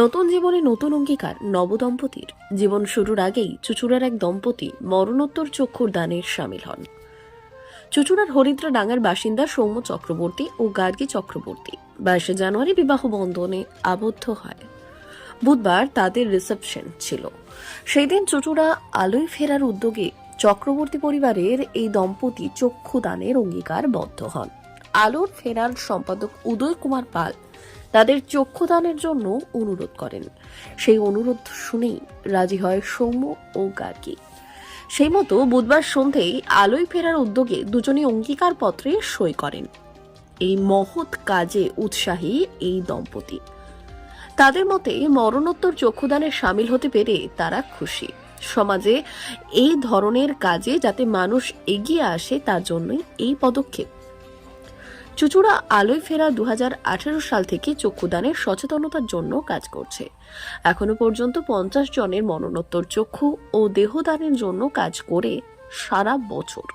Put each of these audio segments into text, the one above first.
নতুন জীবনে নতুন অঙ্গীকার নবদম্পতির জীবন শুরুর আগেই চুচুড়ার এক দম্পতি মরণোত্তর চক্ষুর দানের সামিল হন। চুচুড়ার হরিদ্রা ডাঙ্গার বাসিন্দা সৌম্য চক্রবর্তী ও গার্গী চক্রবর্তী বাইশে জানুয়ারি বিবাহ বন্ধনে আবদ্ধ হয়। বুধবার তাদের রিসেপশন ছিল। সেই দিন চুচুড়া আলোয় ফেরার উদ্যোগে চক্রবর্তী পরিবারের এই দম্পতি চক্ষু দানের অঙ্গীকারবদ্ধ হন। আলোর ফেরার সম্পাদক উদয় কুমার পাল তাদের চক্ষুদানের জন্য অনুরোধ করেন। সেই অনুরোধ শুনেই রাজি হয় সৌম্য ও গার্গী। সেই মতো বুধবার সন্ধেয় আলোয় ফেরার উদ্যোগে দুজনে অঙ্গীকার পত্রে সই করেন। এই মহৎ কাজে উৎসাহী এই দম্পতি। তাদের মতে মরণোত্তর চক্ষুদানে সামিল হতে পেরে তারা খুশি। সমাজে এই ধরনের কাজে যাতে মানুষ এগিয়ে আসে তার জন্যই এই পদক্ষেপ। চুচুড়া আলোয় ফেরা দু হাজার আঠেরো সাল থেকে চক্ষুদানের সচেতনতার জন্য কাজ করছে। এখনও পর্যন্ত পঞ্চাশ জনের মরণোত্তর চক্ষু ও দেহদানের জন্য কাজ করে সারা বছর।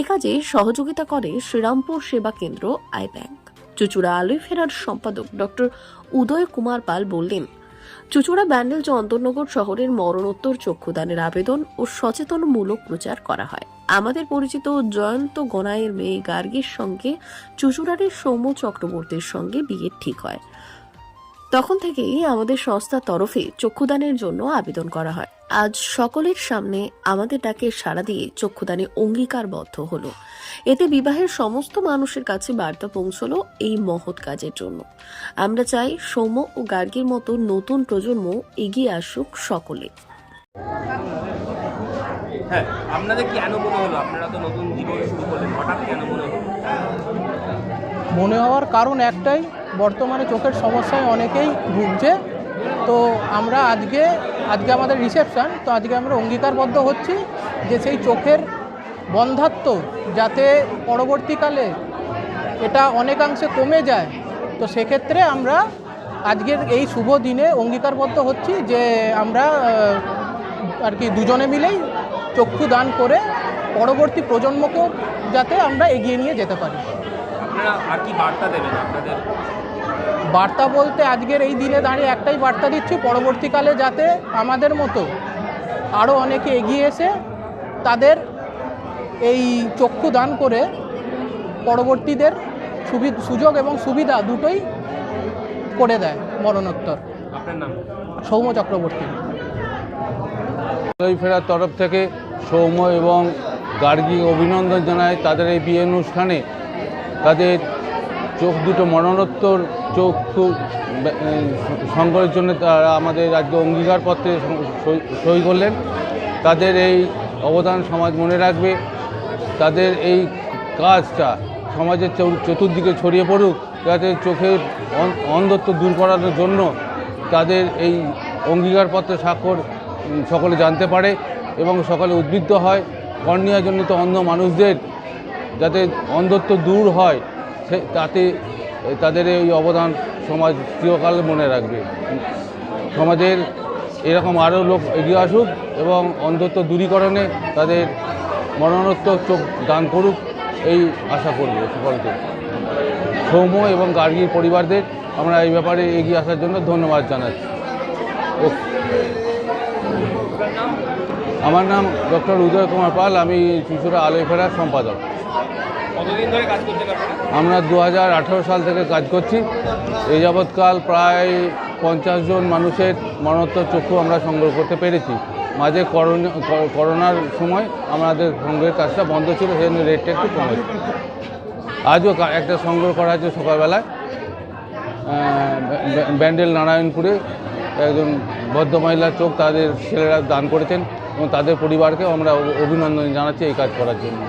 এ কাজে সহযোগিতা করে শ্রীরামপুর সেবা কেন্দ্র আই ব্যাংক চুচুড়া আলোয় ফেরার সম্পাদক ডক্টর উদয় কুমার পাল বললেন, চুচুড়া ব্যান্ডেল চন্দননগর শহরের মরণোত্তর চক্ষুদানের আবেদন ও সচেতনমূলক প্রচার করা হয়। আমাদের পরিচিত জয়ন্ত গনায়ের মেয়ে গার্গীর সঙ্গে চুচুড়ারের সৌম্য চক্রবর্তীর সঙ্গে বিয়ে ঠিক হয়। তখন থেকেই আমাদের সংস্থার তরফে চক্ষুদানের জন্য আবেদন করা হয়। আজ সকলের সামনে আমাদের ডাকে সাড়া দিয়ে চক্ষুদানে অঙ্গীকারবদ্ধ হলো। এতে বিবাহের সমস্ত মানুষের কাছে বার্তা পৌঁছলো এই মহৎ কাজের জন্য। আমরা চাই সৌম্য ও গার্গীর মতো নতুন প্রজন্ম এগিয়ে আসুক সকলে। হ্যাঁ আপনাদের কেন মনে হলো? আপনারা তো নতুন জীবন শুরু করলেন, হঠাৎ কেন মনে হলো? মনে হওয়ার কারণ একটাই, বর্তমানে চোখের সমস্যায় অনেকেই ভুগছে। তো আমরা আজকে আজকে আমাদের রিসেপশান তো আজকে আমরা অঙ্গীকারবদ্ধ হচ্ছি যে সেই চোখের বন্ধাত্ম যাতে পরবর্তীকালে এটা অনেকাংশে কমে যায়, তো সেক্ষেত্রে আমরা আজকের এই শুভ দিনে অঙ্গীকারবদ্ধ হচ্ছি যে আমরা আর কি দুজনে মিলেই চক্ষু দান করে পরবর্তী প্রজন্মকেও যাতে আমরা এগিয়ে নিয়ে যেতে পারি। আর কি বার্তা দেবেন আপনাদের? বার্তা বলতে আজকের এই দিনে দাঁড়িয়ে একটাই বার্তা দিচ্ছি পরবর্তীকালে যাতে আমাদের মতো আরও অনেকে এগিয়ে এসে তাদের এই চক্ষু দান করে পরবর্তীদের সুবি সুযোগ এবং সুবিধা দুটোই করে দেয় মরণোত্তর। আপনার নাম? সৌম্য চক্রবর্তী। ফেরার তরফ থেকে সৌম্য এবং গার্গী অভিনন্দন জানায় তাদের এই বিয়ে অনুষ্ঠানে। তাদের চোখ দুটো মরণোত্তর এ, সংগ্রহের জন্য তারা আমাদের আজকে অঙ্গীকারপত্রে সই- করলেন। তাদের এই অবদান সমাজ মনে রাখবে। তাদের এই কাজটা সমাজের চতুর্দিকে ছড়িয়ে পড়ুক যাতে চোখের অন্ধত্ব দূর করানোর জন্য তাদের এই অঙ্গীকারপত্রে স্বাক্ষর সকলে জানতে পারে এবং সকলে উদ্বুদ্ধ হয়। কর্নিয়াজনিত অন্ধ মানুষদের যাতে অন্ধত্ব দূর হয়, সে তাতে তাদের এই অবদান সমাজ চিরকাল মনে রাখবে। সমাজের এরকম আরও লোক এগিয়ে আসুক এবং অন্ধত্ব দূরীকরণে তাদের মরণোত্তর চোখ দান করুক, এই আশা করবে সকলকে। সৌম্য এবং গার্গীর পরিবারদের আমরা এই ব্যাপারে এগিয়ে আসার জন্য ধন্যবাদ জানাচ্ছি। আমার নাম ডক্টর উদয় কুমার পাল আমি চুচুড়া আলোয় ফেরার সম্পাদক। আমরা দু হাজার আঠেরো সাল থেকে কাজ করছি। এই যাবৎকাল প্রায় পঞ্চাশ জন মানুষের মরণোত্তর চক্ষু আমরা সংগ্রহ করতে পেরেছি। মাঝে করোনা কর- করোনার সময় আমাদের সংগ্রহের কাজটা বন্ধ ছিল সেই জন্য রেটটা একটু কমেছে আজও একটা সংগ্রহ করা হয়েছে সকালবেলায় ব্যান্ডেল নারায়ণপুরে একজন বদ্ধ মহিলার চোখ তাদের ছেলেরা দান করেছেন এবং তাদের পরিবারকে আমরা অভিনন্দন জানাচ্ছি এই কাজ করার জন্য।